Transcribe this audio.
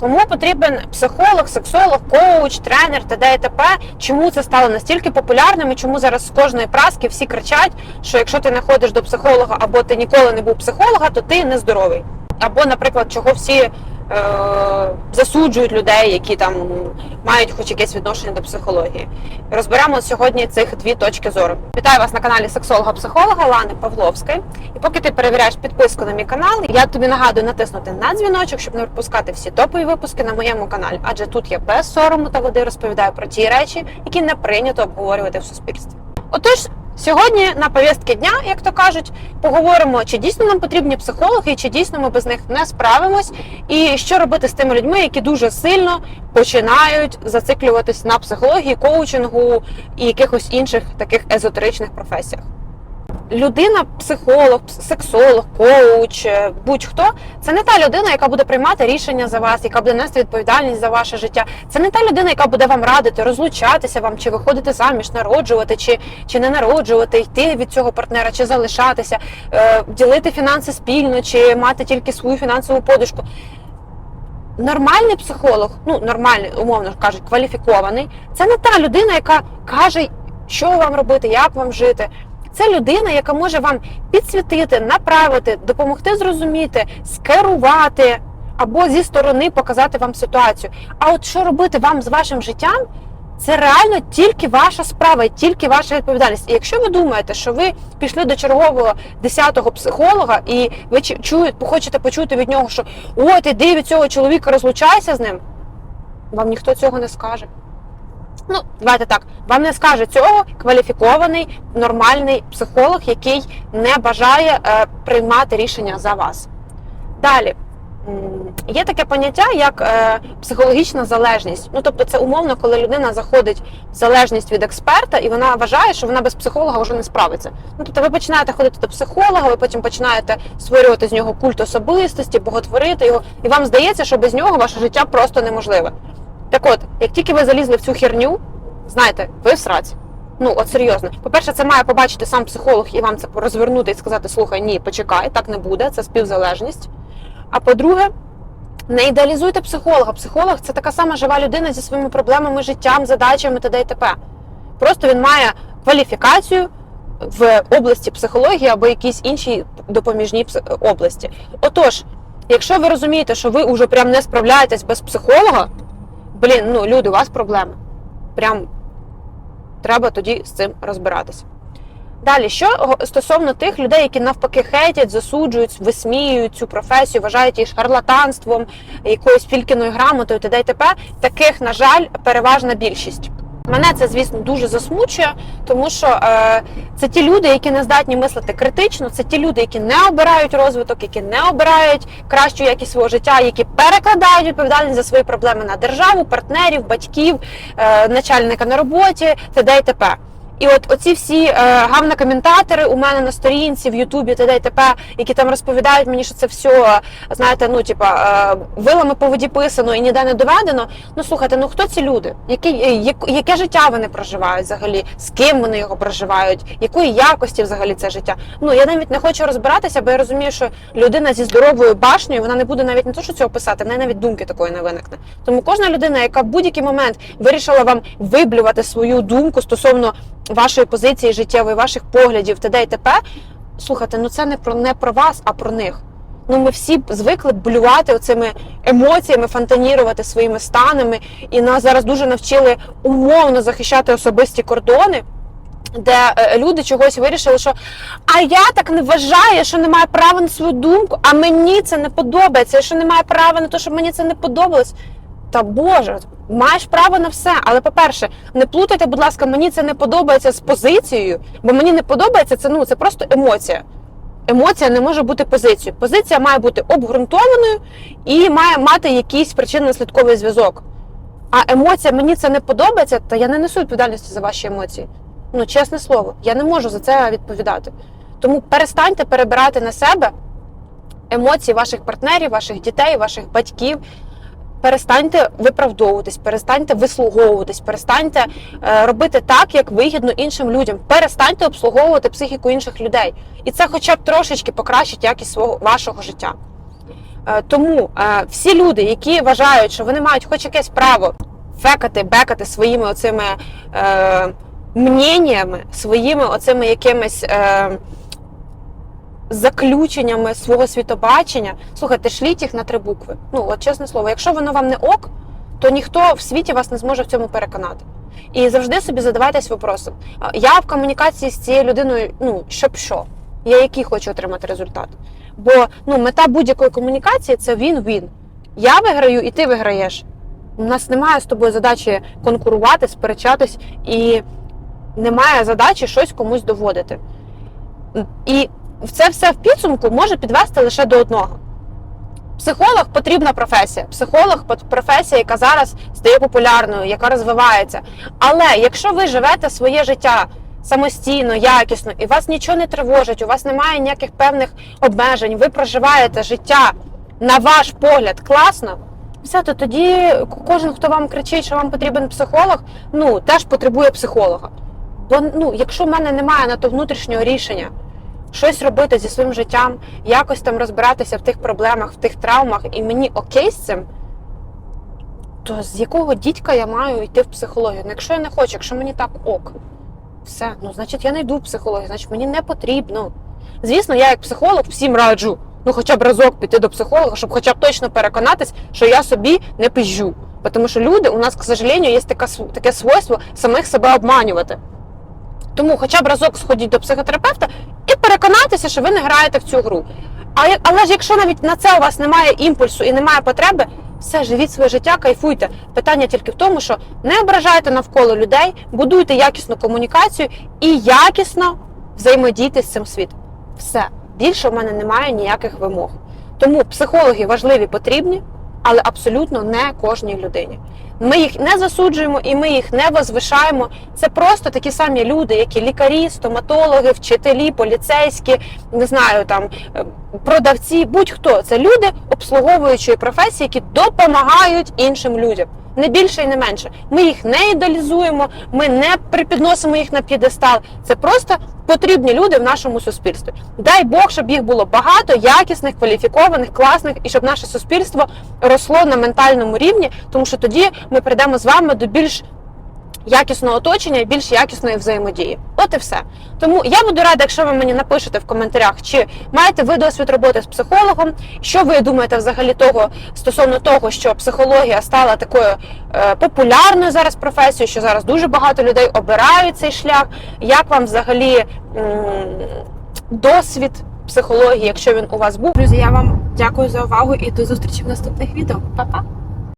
Кому потрібен психолог, сексолог, коуч, тренер, т.д. і т.п. Чому це стало настільки популярним і чому зараз з кожної праски всі кричать, що якщо ти не ходиш до психолога або ти ніколи не був психолога, то ти нездоровий. Або, наприклад, чого всі е, засуджують людей, які там мають хоч якесь відношення до психології. Розберемо сьогодні цих дві точки зору. Вітаю вас на каналі сексолога-психолога Лани Павловської. І поки ти перевіряєш підписку на мій канал, я тобі нагадую натиснути на дзвіночок, щоб не пропускати всі топові випуски на моєму каналі. Адже тут я без сорому та води розповідаю про ті речі, які не прийнято обговорювати в суспільстві. Отож, сьогодні на повістки дня, як то кажуть, поговоримо, чи дійсно нам потрібні психологи, чи дійсно ми без них не справимось, і що робити з тими людьми, які дуже сильно починають зациклюватись на психології, коучингу і якихось інших таких езотеричних професіях. Людина, психолог, сексолог, коуч, е, будь-хто це не та людина, яка буде приймати рішення за вас, яка буде нести відповідальність за ваше життя. Це не та людина, яка буде вам радити розлучатися вам, чи виходити заміж, народжувати, чи, чи не народжувати, йти від цього партнера, чи залишатися, е, ділити фінанси спільно, чи мати тільки свою фінансову подушку. Нормальний психолог, ну нормальний, умовно кажуть, кваліфікований, це не та людина, яка каже, що вам робити, як вам жити. Це людина, яка може вам підсвітити, направити, допомогти зрозуміти, скерувати або зі сторони показати вам ситуацію. А от що робити вам з вашим життям, це реально тільки ваша справа, тільки ваша відповідальність. І якщо ви думаєте, що ви пішли до чергового 10-го психолога, і ви чуєте, хочете почути від нього, що от іди від цього чоловіка, розлучайся з ним, вам ніхто цього не скаже. Ну, давайте так, вам не скаже цього кваліфікований нормальний психолог, який не бажає е, приймати рішення за вас. Далі. Є таке поняття, як е, психологічна залежність. Ну, тобто, це умовно, коли людина заходить в залежність від експерта, і вона вважає, що вона без психолога вже не справиться. Ну, тобто, ви починаєте ходити до психолога, ви потім починаєте створювати з нього культ особистості, боготворити його, і вам здається, що без нього ваше життя просто неможливе. Так от, як тільки ви залізли в цю херню, знаєте, ви в сраці. Ну, от серйозно. По-перше, це має побачити сам психолог і вам це розвернути і сказати: слухай, ні, почекай, так не буде, це співзалежність. А по-друге, не ідеалізуйте психолога. Психолог це така сама жива людина зі своїми проблемами, життям, задачами т.д. і т.п. Просто він має кваліфікацію в області психології або якійсь іншій допоміжній області. Отож, якщо ви розумієте, що ви вже прям не справляєтесь без психолога, блін, ну люди, у вас проблеми. Прям треба тоді з цим розбиратися. Далі, що стосовно тих людей, які навпаки хейтять, засуджують, висміюють цю професію, вважають її шарлатанством, якоюсь фількіною грамотою, т.д. і т.п., таких, на жаль, переважна більшість. Мене це, звісно, дуже засмучує, тому що е, це ті люди, які не здатні мислити критично, це ті люди, які не обирають розвиток, які не обирають кращу якість свого життя, які перекладають відповідальність за свої проблеми на державу, партнерів, батьків, е, начальника на роботі, т.д. і т.п. І от оці всі е, гавна-коментатори у мене на сторінці в Ютубі т.д. і т.п., які там розповідають мені, що це все, знаєте, ну типа е, вилами по воді писано і ніде не доведено. Ну слухайте, ну хто ці люди? Які, е, як, яке життя вони проживають взагалі? З ким вони його проживають? Якої якості взагалі це життя? Ну я навіть не хочу розбиратися, бо я розумію, що людина зі здоровою башнею вона не буде навіть не то, що цього писати, в неї навіть думки такої не виникне. Тому кожна людина, яка в будь-який момент вирішила вам виблювати свою думку стосовно вашої позиції життєвої, ваших поглядів, т.д. і т.п., слухайте, ну це не про не про вас, а про них. Ну, ми всі звикли блювати оцими емоціями, фонтанірувати своїми станами, і нас зараз дуже навчили умовно захищати особисті кордони. Де е, люди чогось вирішили, що а я так не вважаю, що не маю права на свою думку, а мені це не подобається, що не маю права на те, щоб мені це не подобалось. Та Боже, маєш право на все. Але по-перше, не плутайте, будь ласка, мені це не подобається з позицією, бо мені не подобається це. Ну це просто емоція. Емоція не може бути позицією. Позиція має бути обґрунтованою і має мати якийсь причинно-наслідковий зв'язок. А емоція мені це не подобається, та я не несу відповідальності за ваші емоції. Ну, чесне слово, я не можу за це відповідати. Тому перестаньте перебирати на себе емоції ваших партнерів, ваших дітей, ваших батьків. Перестаньте виправдовуватись, перестаньте вислуговуватись, перестаньте е, робити так, як вигідно іншим людям. Перестаньте обслуговувати психіку інших людей. І це хоча б трошечки покращить якість свого вашого життя. Е, Тому е, всі люди, які вважають, що вони мають хоч якесь право фекати, бекати своїми оцими е, мненнями, своїми оцими якимись. Е, заключеннями свого світобачення, слухайте, шліть їх на три букви. Ну, от чесне слово, якщо воно вам не ок, то ніхто в світі вас не зможе в цьому переконати. І завжди собі задавайтесь вопросом. Я в комунікації з цією людиною, ну, щоб що? Я який хочу отримати результат? Бо ну, мета будь-якої комунікації це він-він. Я виграю і ти виграєш. У нас немає з тобою задачі конкурувати, сперечатись, і немає задачі щось комусь доводити. І це все в підсумку може підвести лише до одного. Психолог потрібна професія. Психолог професія, яка зараз стає популярною, яка розвивається. Але якщо ви живете своє життя самостійно, якісно, і вас нічого не тривожить, у вас немає ніяких певних обмежень, ви проживаєте життя на ваш погляд класно, все, то тоді кожен, хто вам кричить, що вам потрібен психолог, ну теж потребує психолога. Бо ну, якщо в мене немає на то внутрішнього рішення, щось робити зі своїм життям, якось там розбиратися в тих проблемах, в тих травмах, і мені окей з цим, то з якого дідька я маю йти в психологію? Ну, якщо я не хочу, якщо мені так ок, все, ну значить я не йду в психологію, значить мені не потрібно. Звісно, я як психолог всім раджу, ну хоча б разок піти до психолога, щоб хоча б точно переконатись, що я собі не пизжу. Тому що люди, у нас, к сожалению, є таке, св- таке свойство самих себе обманювати. Тому хоча б разок сходіть до психотерапевта і переконатися, що ви не граєте в цю гру. А я- але ж якщо навіть на це у вас немає імпульсу і немає потреби, все, живіть своє життя, кайфуйте. Питання тільки в тому, що не ображайте навколо людей, будуйте якісну комунікацію і якісно взаємодійте з цим світом. Все більше в мене немає ніяких вимог. Тому психологи важливі, потрібні, але абсолютно не кожній людині. Ми їх не засуджуємо і ми їх не возвишаємо. Це просто такі самі люди, які лікарі, стоматологи, вчителі, поліцейські, не знаю, там е, продавці, будь-хто. Це люди обслуговуючої професії, які допомагають іншим людям. Не більше і не менше. Ми їх не ідеалізуємо, ми не припідносимо їх на п'єдестал. Це просто потрібні люди в нашому суспільстві. Дай Бог, щоб їх було багато, якісних, кваліфікованих, класних, і щоб наше суспільство росло на ментальному рівні, тому що тоді ми прийдемо з вами до більш якісного оточення і більш якісної взаємодії. От і все. Тому я буду рада, якщо ви мені напишете в коментарях, чи маєте ви досвід роботи з психологом, що ви думаєте взагалі того стосовно того, що психологія стала такою е, популярною зараз професією, що зараз дуже багато людей обирають цей шлях. Як вам взагалі м, досвід психології, якщо він у вас був? Друзі, я вам дякую за увагу і до зустрічі в наступних відео. Па-па!